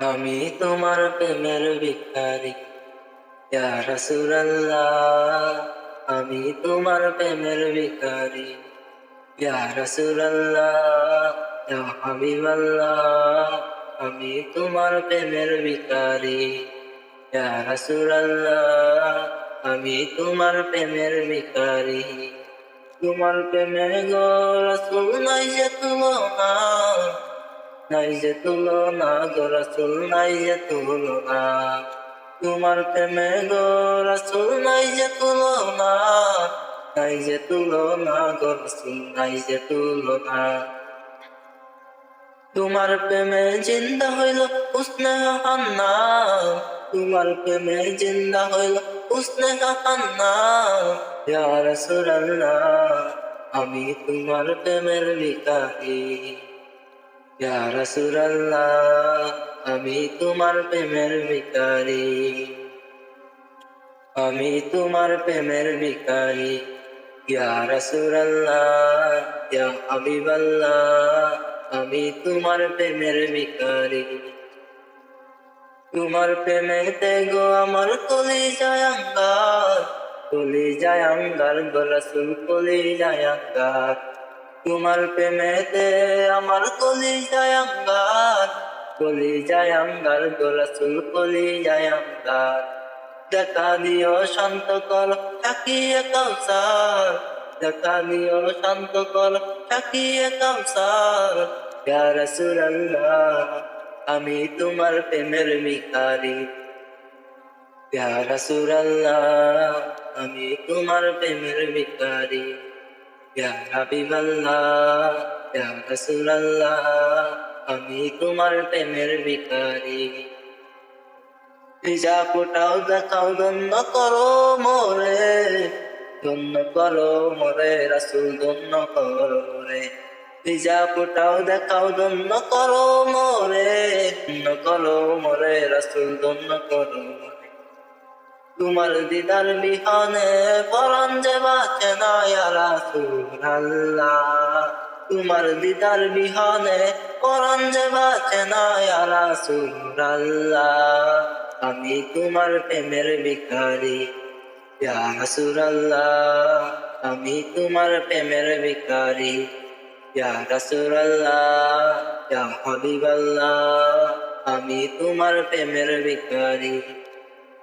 আমি তোমার প্রেমের ভিখারি রাসূলুল্লাহ। আমি তোমার প্রেমের ভিখারি রাসূলুল্লাহ। ইয়া হাবিবাল্লাহ। আমি তোমার প্রেমের ভিখারি রাসূলুল্লাহ। আমি তোমার প্রেমের ভিখারি। তোমার প্রেমে গো রাসূল নাই যে তুলনা। নাই যে তুলনা, গো রাসূল নাই যে তোমার প্রেমে গো তোমার প্রেমে জিন্দা হইল উসনে হান্না। তোমার প্রেমে জিন্দা হইল উসনে হান্না। আমি তোমার প্রেমের ভিখারি। রাসূলুল্লাহ, আমি তোমার প্রেমের ভিখারি। আমি তোমার প্রেমের ভিখারি। ইয়া রাসূলুল্লাহ, ইয়া হাবিবাল্লাহ, আমি তোমার প্রেমের ভিখারি। তোমার প্রেমেতে গো আমার কলি যায় কলি যায় গো রাসূল কলি যায় তোমার প্রেমেতে আমার কলি যায় আঙ্গার কলি যায় আঙ্গার গো রাসূল কলি যায় আঙ্গার। দেখা দিও শান্ত কর থাকিয়ে কাউসার। দেখা দিও শান্ত কর থাকিয়ে কাউসার। ইয়া রাসূলুল্লাহ, আমি তোমার প্রেমের ভিখারি। ইয়া রাসূলুল্লাহ, আমি তোমার প্রেমের ভিখারি। ইয়া হাবিবাল্লাহ ইয়া রাসূলুল্লাহ আমি তোমার প্রেমের ভিখারি ভিজা ফোটাও দেখাও ধন্য করো মোরে ধন্য করো মোরে রাসুল ধন্য করো রে ভিজা ফোটাও দেখাও ধন্য করো মোরে ধন্য করো মোরে রাসুল ধন্য করো মোরে তোমার দিদার বিহানে পরাণ যে বাঁচে না তোমার দিদার বিহানে পরাণ যে বাঁচে না আমি তোমার প্রেমের ভিখারি রাসূলুল্লাহ। আমি তোমার প্রেমের ভিখারি রাসূলুল্লাহ। ইয়া হাবিবাল্লাহ। আমি তোমার প্রেমের ভিখারি।